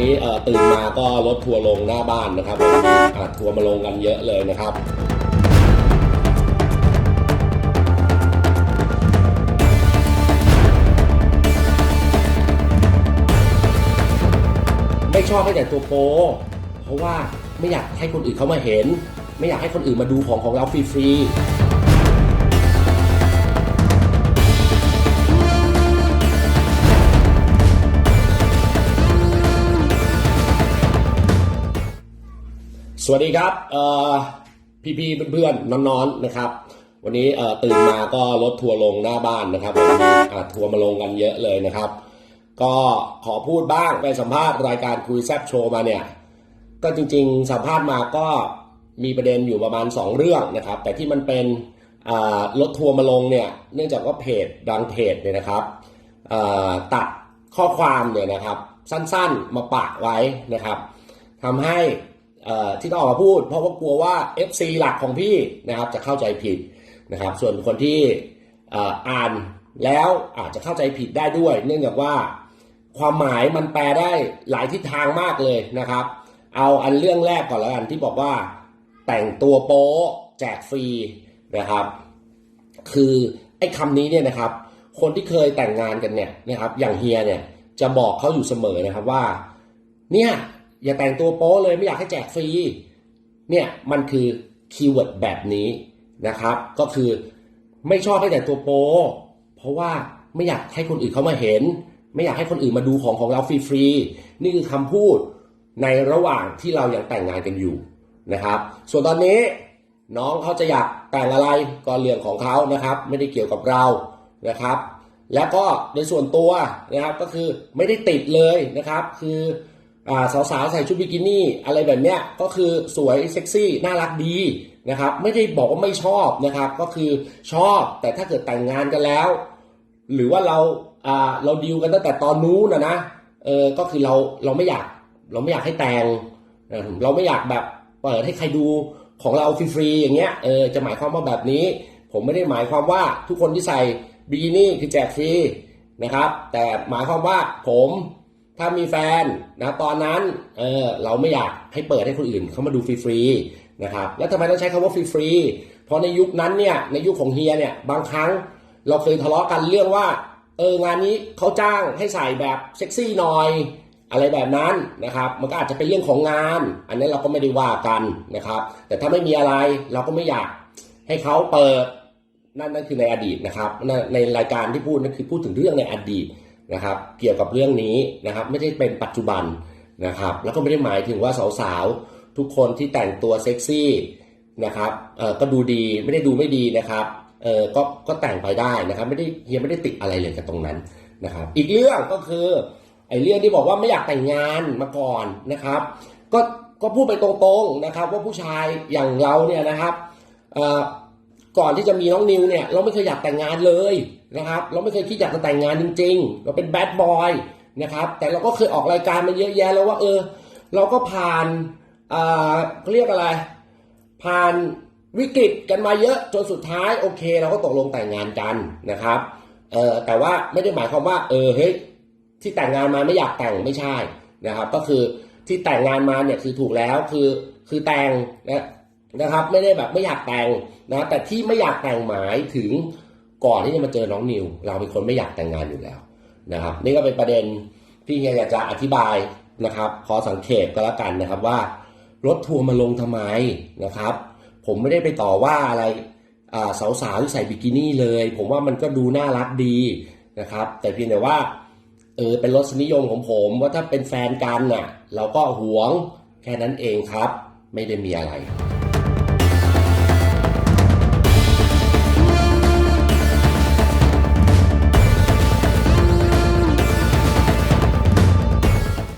นี้ตื่นมาก็รถทัวร์ลงหน้าบ้านนะครับมีอะทัวร์มาลงกันเยอะเลยนะครับไม่ชอบให้แต่ตัวโปเพราะว่าไม่อยากให้คนอื่นเขามาเห็น ไม่อยากให้คนอื่นมาดูของของเราฟรีๆ วัสดีครับเอ่พี่ๆเพื่อนๆน้องๆนะครับ วันนี้ตื่นมาก็รถทัวร์ลงหน้าบ้านนะครับวันนี้ทัวร์มาลงกันเยอะเลยนะครับ ก็ขอพูดบ้างไปสัมภาษณ์รายการคุยแซบโชว์มาเนี่ย ก็จริงๆสัมภาษณ์มาก็มีประเด็นอยู่ประมาณ 2 เรื่องนะครับ แต่ที่มันเป็นรถทัวร์มาลงเนี่ยเนื่องจากว่าเพจดังเพจเนี่ยนะครับตัดข้อความเนี่ยนะครับ สั้นๆมาปะไว้นะครับทำให้ ที่ต้องออกมาพูด เพราะว่ากลัวว่า FC หลักของพี่นะครับจะเข้าใจผิดนะครับ ส่วนคนที่ออ่านแล้วอาจจะเข้าใจผิดได้ด้วย เนื่องจากว่าความหมายมันแปลได้หลายทิศทางมากเลยนะครับ เอาอันเรื่องแรกก่อนแล้วกันที่บอกว่าแต่งตัวโป๊แจกฟรีนะครับ คือไอ้คำนี้เนี่ยนะครับ คนที่เคยแต่งงานกันเนี่ยนะครับ อย่างเฮียเนี่ยจะบอกเขาอยู่เสมอนะครับว่า เนี่ย อย่าแต่งตัวโป๊เลยไม่อยากให้แจกฟรี เนี่ยมันคือคีย์เวิร์ดแบบนี้นะครับ ก็คือไม่ชอบให้แต่งตัวโป๊เพราะว่าไม่อยากให้คนอื่นเขามาเห็น ไม่อยากให้คนอื่นมาดูของของเราฟรีๆนี่คือคำพูดในระหว่างที่เรายังแต่งงานกันอยู่นะครับ ส่วนตอนนี้น้องเขาจะอยากแต่งอะไรก็เรื่องของเขานะครับ ไม่ได้เกี่ยวกับเรานะครับ แล้วก็ในส่วนตัวนะครับก็คือไม่ได้ติดเลยนะครับ คือ สาวๆใส่ชุดบิกินี่อะไรแบบเนี้ยก็คือสวยเซ็กซี่น่ารักดีนะครับไม่ได้บอกว่าไม่ชอบนะครับก็คือชอบแต่ถ้าเกิดแต่งงานกันแล้ว หรือว่าเราเราดีลกันตั้งแต่ตอนนู้นนะนะเออก็คือเราเราไม่อยากเราไม่อยากให้แต่งเออเราไม่อยากแบบเปิดให้ใครดูของเราฟรีๆอย่างเงี้ยเออจะหมายความว่าแบบนี้ ผมไม่ได้หมายความว่าทุกคนที่ใส่บิกินี่คือแจกฟรีนะครับแต่หมายความว่าผม ถ้ามีแฟนนะตอนนั้นเออเราไม่อยากให้เปิดให้คนอื่นเขามาดูฟรีๆนะครับแล้วทำไมต้องใช้คำว่าฟรีๆเพราะในยุคนั้นเนี่ยในยุคของเฮียเนี่ยบางครั้งเราเคยทะเลาะกันเรื่องว่าเอองานนี้เขาจ้างให้ใส่แบบเซ็กซี่หน่อยอะไรแบบนั้นนะครับมันก็อาจจะเป็นเรื่องของงาน อันนี้เราก็ไม่ได้ว่ากันนะครับ แต่ถ้าไม่มีอะไรเราก็ไม่อยากให้เขาเปิดนั่นนั่นคือในอดีตนะครับในในรายการที่พูดนั่นคือพูดถึงเรื่องในอดีต นะครับ เกี่ยวกับเรื่องนี้นะครับ ไม่ได้เป็นปัจจุบันนะครับ แล้วก็ไม่ได้หมายถึงว่าสาวๆทุกคนที่แต่งตัวเซ็กซี่นะครับเออก็ดูดีไม่ได้ดูไม่ดีนะครับเออก็ก็แต่งไปได้นะครับ ไม่ได้เฮียไม่ได้ติดอะไรเลยกับตรงนั้นนะครับ อีกเรื่องก็คือไอ้เรื่องที่บอกว่าไม่อยากแต่งงานมาก่อนนะครับ ก็ก็พูดไปตรงๆนะครับ ว่าผู้ชายอย่างเราเนี่ยนะครับเออก่อนที่จะมีน้องนิวเนี่ยเราไม่เคยอยากแต่งงานเลย นะครับ เราไม่เคยคิดอยากจะแต่งงานจริง ๆ เราเป็นแบดบอยนะครับ แต่เราก็เคยออกรายการมาเยอะแยะแล้วว่าเออ เราก็ผ่านเอ่าเขาเรียกอะไร ผ่านวิกฤตกันมาเยอะจนสุดท้ายโอเค เราก็ตกลงแต่งงานกันนะครับเออแต่ว่าไม่ได้หมายความว่า เออเฮ้ยที่แต่งงานมาไม่อยากแต่งไม่ใช่นะครับ ก็คือที่แต่งงานมาเนี่ยคือถูกแล้วคือคือแต่งนะนะครับ ไม่ได้แบบไม่อยากแต่งนะแต่ที่ไม่อยากแต่งหมายถึง ก่อนที่จะมาเจอน้องนิว เราเป็นคนไม่อยากแต่งงานอยู่แล้วนะครับ นี่ก็เป็นประเด็นที่เฮียอยากจะอธิบายนะครับขอสังเกตก็แล้วกันนะครับว่ารถทัวร์มาลงทำไมนะครับ ผมไม่ได้ไปต่อว่าอะไรอ่าสาวๆที่ใส่บิกินี่เลย ผมว่ามันก็ดูน่ารักดีนะครับ แต่เพียงแต่ว่าเออเป็นรสนิยมของผมว่าถ้าเป็นแฟนกันน่ะเราก็หวงแค่นั้นเองครับ ไม่ได้มีอะไร